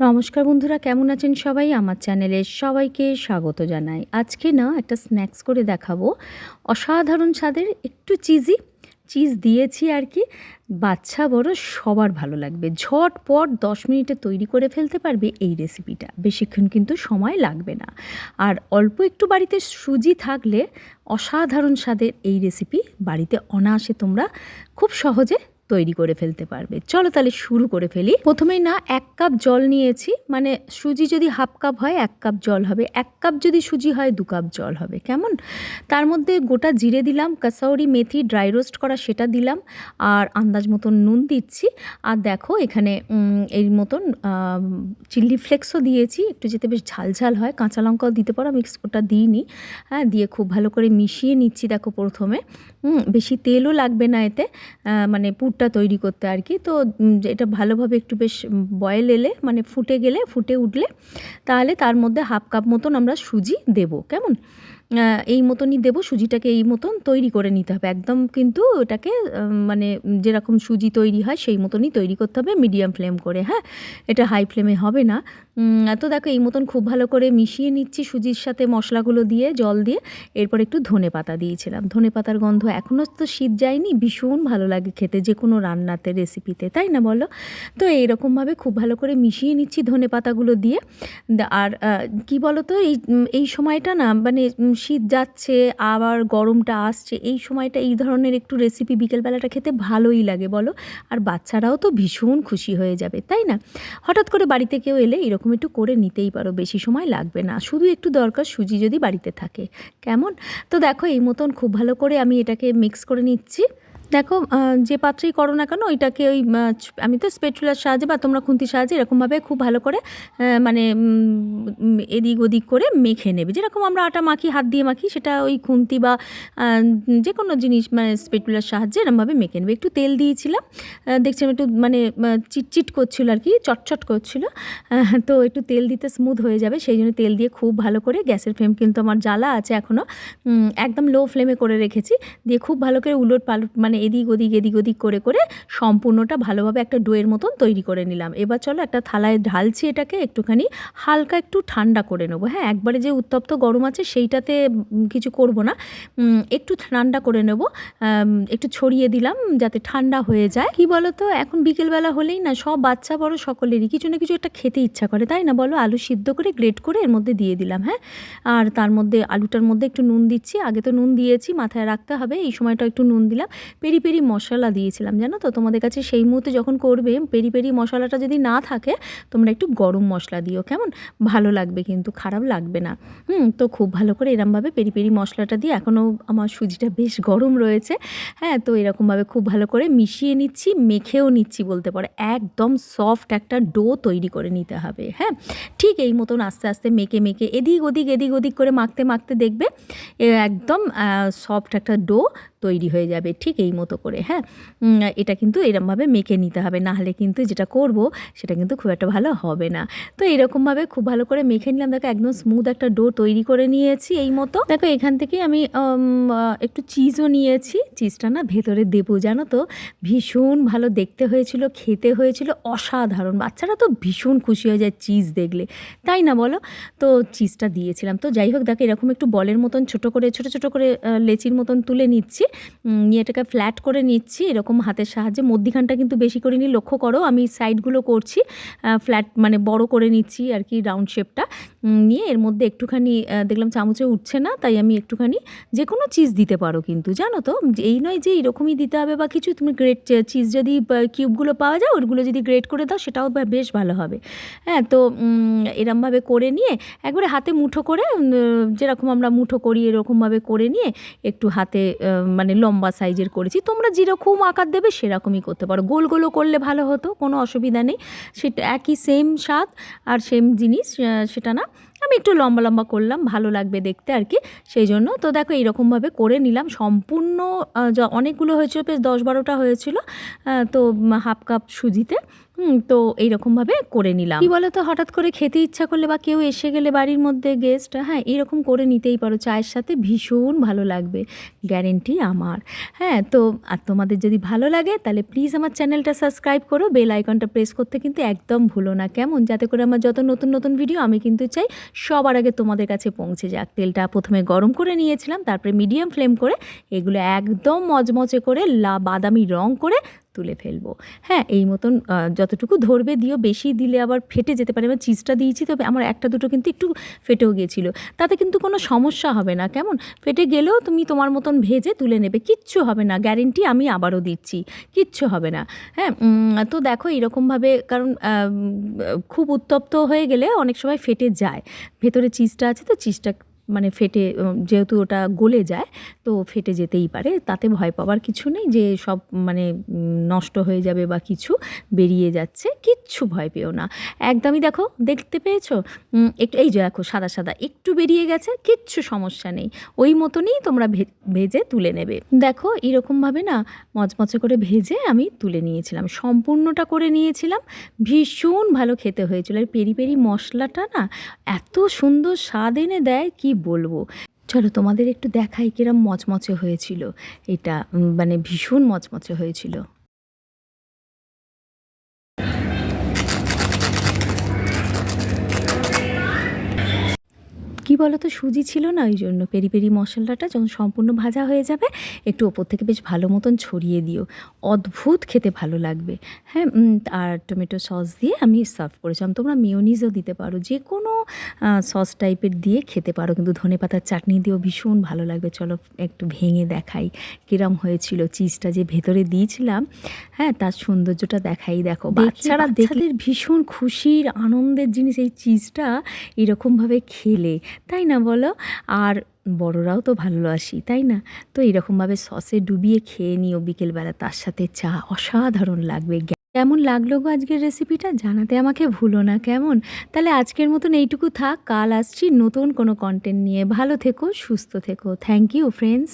নমস্কার বন্ধুরা, কেমন আছেন সবাই? আমার চ্যানেলে সবাইকে স্বাগত জানাই। আজকে না একটা স্ন্যাক্স করে দেখাবো। অসাধারণ স্বাদের, একটু চিজি। চিজ দিয়েছি আর কি। বাচ্চা বড়, সবার ভালো লাগবে। ঝটপট দশ মিনিটে তৈরি করে ফেলতে পারবে এই রেসিপিটা। বেশিক্ষণ কিন্তু সময় লাগবে না। আর অল্প একটু বাড়িতে সুজি থাকলে অসাধারণ স্বাদের এই রেসিপি বাড়িতে অনায়াসে তোমরা খুব সহজে তৈরি করে ফেলতে পারবে। চলো তাহলে শুরু করে ফেলি। প্রথমেই না, এক কাপ জল নিয়েছি। মানে সুজি যদি হাফ কাপ হয়, এক কাপ জল হবে। এক কাপ যদি সুজি হয়, দু কাপ জল হবে। কেমন? তার মধ্যে গোটা জিরে দিলাম কাসাউরি মেথি ড্রাই রোস্ট করা সেটা দিলাম, আর আন্দাজ মতন নুন দিচ্ছি। আর দেখো, এখানে এই মতন চিলি ফ্লেক্সও দিয়েছি। একটু যেতে বেশ ঝাল ঝাল হয়। কাঁচা লঙ্কাও দিতে পারো আমি ওটা দিইনি। হ্যাঁ দিয়ে খুব ভালো করে মিশিয়ে নিচ্ছি, দেখো প্রথমে। বেশি তেলও লাগবে না এতে। মানে মানে পুরটা তৈরি করতে আর কি। তো এটা ভালোভাবে একটু বেশ বয়েল এলে মানে ফুটে গেলে, ফুটে উঠলে, তাহলে তার মধ্যে হাফ কাপ মতন আমরা সুজি দেব, কেমন? এই মতনই দেবো সুজিটাকে এই মতন তৈরি করে নিতে হবে। একদম কিন্তু উম, মানে যেরকম সুজি তৈরি হয় সেই মতনই তৈরি করতে হবে মিডিয়াম ফ্লেম করে হ্যাঁ? এটা হাই ফ্লেমে হবে না। তো দেখো এই মতন খুব ভালো করে মিশিয়ে নিচ্ছি সুজির সাথে মশলাগুলো দিয়ে জল দিয়ে। এরপর একটু ধনে পাতা দিয়েছিলাম। ধনে পাতার গন্ধ এখনও তো শীত যায়নি ভীষণ ভালো লাগে খেতে যে কোনো রান্নাতে রেসিপিতে তাই না বলো? তো এইরকমভাবে খুব ভালো করে মিশিয়ে নিচ্ছি ধনে পাতাগুলো দিয়ে। আর কি বলো তো এই এই সময়টা না মানে শীত যাচ্ছে, আবার গরমটা আসছে, এই সময়টা এই ধরনের একটু রেসিপি বিকেলবেলাটা খেতে ভালোই লাগে, বলো? আর বাচ্চারাও তো ভীষণ খুশি হয়ে যাবে, তাই না? হঠাৎ করে বাড়িতে কেউ এলে এরকম একটু করে নিতেই পারো, বেশি সময় লাগবে না। শুধু একটু দরকার সুজি যদি বাড়িতে থাকে। কেমন? তো দেখো, এই মতন খুব ভালো করে আমি এটাকে মিক্স করে নিচ্ছি। দেখো যে পাত্রেই করো না কেন, ওইটাকে ওই আমি তো স্পেটুলার সাহায্যে বা তোমরা খুন্তির সাহায্যে এরকমভাবে খুব ভালো করে মানে এদিক ওদিক করে মেখে নেবে। যেরকম আমরা আটা মাখি, হাত দিয়ে মাখি, সেটা ওই খুন্তি বা যে কোনো জিনিস মানে স্পেটুলার সাহায্যে এরকমভাবে মেখে নেবে। একটু তেল দিয়েছিলাম দেখছিলাম একটু মানে চিটচিট করছিল আর কি, চটচট করছিল তো একটু তেল দিতে স্মুথ হয়ে যাবে, সেই জন্য তেল দিয়ে খুব ভালো করে, গ্যাসের ফ্লেম কিন্তু আমার জ্বালা আছে এখনও একদম লো ফ্লেমে করে রেখেছি, দিয়ে খুব ভালো করে উলট পালট মানে এদিক ওদিক এদিক ওদিক করে করে সম্পূর্ণটা ভালোভাবে একটা ডোয়ের মতন তৈরি করে নিলাম। এবার চলো একটা থালায় ঢালছি এটাকে, একটুখানি হালকা একটু ঠান্ডা করে নেব। হ্যাঁ একবারে যে উত্তপ্ত গরম আছে সেইটাতে কিছু করব না। একটু ঠান্ডা করে নেব। একটু ছড়িয়ে দিলাম যাতে ঠান্ডা হয়ে যায়। কি বলো তো এখন বিকেলবেলা হলেই না সব বাচ্চা বড় সকলেরই কিছু না কিছু একটা খেতে ইচ্ছা করে, তাই না বলো? আলু সিদ্ধ করে, গ্রেট করে এর মধ্যে দিয়ে দিলাম হ্যাঁ? আর তার মধ্যে আলুটার মধ্যে একটু নুন দিচ্ছি। আগে তো নুন দিয়েছি, মাথায় রাখতে হবে। এই সময়টা একটু নুন দিলাম। পেরি পেরি মশলা দিয়েছিলাম, জানো তো? তোমাদের কাছে সেই মুহূর্তে যখন করবে, পেরি পেরি মশলাটা যদি না থাকে, তোমরা একটু গরম মশলা দিও, কেমন? ভালো লাগবে কিন্তু, খারাপ লাগবে না। হুম, তো খুব ভালো করে এরমভাবে পেরি পেরি মশলাটা দিয়ে এখনও আমার সুজিটা বেশ গরম রয়েছে। হ্যাঁ তো এরকমভাবে খুব ভালো করে মিশিয়ে নিচ্ছি, মেখেও নিচ্ছি বলতে পারো। একদম সফট একটা ডো তৈরি করে নিতে হবে হ্যাঁ? ঠিক এই মতন আস্তে আস্তে মেখে মেখে এদিক ওদিক এদিক ওদিক করে মাখতে মাখতে দেখবে একদম সফট একটা ডো তৈরি হয়ে যাবে, ঠিক এই মতো করে হ্যাঁ? এটা কিন্তু এরমভাবে মেখে নিতে হবে, না হলে কিন্তু যেটা করব সেটা কিন্তু খুব একটা ভালো হবে না। তো এরকমভাবে খুব ভালো করে মেখে নিলাম, দেখো একদম স্মুথ একটা ডো তৈরি করে নিয়েছি এই মতো। দেখো এখান থেকে আমি একটু চিজও নিয়েছি চিজটা না ভেতরে দেবো, জানো তো? ভীষণ ভালো দেখতে হয়েছিল, খেতে হয়েছিল, অসাধারণ। বাচ্চারা তো ভীষণ খুশি হয়ে যায় চিজ দেখলে, তাই না বলো? তো চিজটা দিয়েছিলাম। তো যাই হোক, দেখো এরকম একটু বলের মতন ছোট করে, ছোট ছোট করে লেচির মতন তুলে নিচ্ছি। এটাকে ফ্ল্যাট করে নিচ্ছি, এরকম হাতের সাহায্যে। মধ্যিখানটা কিন্তু বেশি করে নিয়ে লক্ষ্য করো, আমি সাইডগুলো করছি ফ্ল্যাট মানে বড় করে নিচ্ছি আর কি রাউন্ড শেপটা নিয়ে এর মধ্যে একটুখানি দেখলাম চামচে উঠছে না, তাই আমি একটুখানি যে কোনো চিজ দিতে পারো কিন্তু, জানো তো? এই নয় যে এরকমই দিতে হবে বা কিছু, তুমি গ্রেট চিজ যদি কিউবগুলো পাওয়া যায় ওগুলো যদি গ্রেট করে দাও, সেটাও বেশ ভালো হবে। হ্যাঁ তো এরমভাবে করে নিয়ে, একবারে হাতে মুঠো করে যেরকম আমরা মুঠো করি, এরকমভাবে করে নিয়ে, একটু হাতে মানে লম্বা সাইজের করেছি। তোমরা যেরকম আকার দেবে সেরকমই করতে পারো। গোল গোলও করলে ভালো হতো, কোনো অসুবিধা নেই। সেটা একই সেম স্বাদ আর সেম জিনিস সেটা না। আমি একটু লম্বা লম্বা করলাম, ভালো লাগবে দেখতে আর কি। সেই জন্য তো দেখো এইরকমভাবে করে নিলাম। সম্পূর্ণ অনেকগুলো হয়েছিল, বেশ দশ বারোটা হয়েছিল তো হাফ কাপ সুজিতে। হুম, তো এইরকমভাবে করে নিলাম। কি বলো তো হঠাৎ করে খেতে ইচ্ছা করলে বা কেউ এসে গেলে বাড়ির মধ্যে গেস্ট হ্যাঁ এরকম করে নিতেই পারো। চায়ের সাথে ভীষণ ভালো লাগবে গ্যারেন্টি আমার। হ্যাঁ তো আর তোমাদের যদি ভালো লাগে, তাহলে প্লিজ আমার চ্যানেলটা সাবস্ক্রাইব করো। বেল আইকনটা প্রেস করতে কিন্তু একদম ভুলো না। কেমন? যাতে করে আমার যত নতুন নতুন ভিডিও আমি কিন্তু চাই, সবার আগে তোমাদের কাছে পৌঁছে যাক। তেলটা প্রথমে গরম করে নিয়েছিলাম, তারপরে মিডিয়াম ফ্লেম করে, এগুলো একদম মচমচে করে লা বাদামি রং করে তুলে ফেলব। হ্যাঁ এই মতন যতটুকু ধরবে দিও, বেশি দিলে আবার ফেটে যেতে পারে। এবার চিজটা দিয়েছি, তবে আমার একটা দুটো কিন্তু একটু ফেটেও গিয়েছিল। তাতে কিন্তু কোনো সমস্যা হবে না। কেমন? ফেটে গেলেও তুমি তোমার মতন ভেজে তুলে নেবে। কিচ্ছু হবে না। গ্যারেন্টি আমি আবারও দিচ্ছি। কিচ্ছু হবে না। হ্যাঁ তো দেখো এরকমভাবে কারণ খুব উত্তপ্ত হয়ে গেলে অনেক সময় ফেটে যায়। ভেতরে চিজটা আছে তো, চিজটা মানে ফেটে যেহেতু ওটা গলে যায়, তো ফেটে যেতেই পারে। তাতে ভয় পাওয়ার কিছু নেই যে সব মানে নষ্ট হয়ে যাবে বা কিছু বেরিয়ে যাচ্ছে। কিচ্ছু ভয় পেও না। একদমই দেখো, দেখতে পেয়েছ? একটু, এই যে দেখো, সাদা সাদা, একটু বেরিয়ে গেছে, কিচ্ছু সমস্যা নেই। ওই মতনই তোমরা ভেজে তুলে নেবে। দেখো, এরকমভাবে না, মচমচে করে ভেজে আমি তুলে নিয়েছিলাম। সম্পূর্ণটা করে নিয়েছিলাম। ভীষণ ভালো খেতে হয়েছিল। আর পেরি পেরি মশলাটা না, এত সুন্দর স্বাদ এনে দেয়, কি বলব? চলো তোমাদের একটু দেখাই কিরম মচমচে হয়েছিল। এটা মানে ভীষণ মচমচে হয়েছিল কি বলো তো সুজি ছিল না ওই জন্য পেরি পেরি মশলাটা যখন সম্পূর্ণ ভাজা হয়ে যাবে একটু ওপর থেকে বেশ ভালো মতন ছড়িয়ে দিও। অদ্ভুত খেতে ভালো লাগবে। হ্যাঁ আর টমেটো সস দিয়ে আমি সার্ভ করেছিলাম। তোমরা মিওনিজও দিতে পারো যে কোনো সস টাইপের দিয়ে খেতে পারো। কিন্তু ধনে পাতার চাটনি দিয়েও ভীষণ ভালো লাগবে। চলো একটু ভেঙে দেখাই কিরম হয়েছিল চিজটা যে ভেতরে দিয়েছিলাম। হ্যাঁ তার সৌন্দর্যটা দেখাই। দেখো বাচ্চারা দেখলে ভীষণ খুশির আনন্দের জিনিস এই চিজটা এরকমভাবে খেলে। তাই না বলো? আর বড়রাও তো ভালোবাসি, তাই না? তো এরকমভাবে সসে ডুবিয়ে খেয়ে নিও বিকেলবেলা, তার সাথে চা অসাধারণ লাগবে। কেমন লাগল গো আজকের রেসিপিটা জানাতে আমাকে ভুলো না, কেমন? তাহলে আজকের মতন এইটুকু থাক, কাল আসছি নতুন কোনো কন্টেন্ট নিয়ে। ভালো থেকো, সুস্থ থেকো। Thank you friends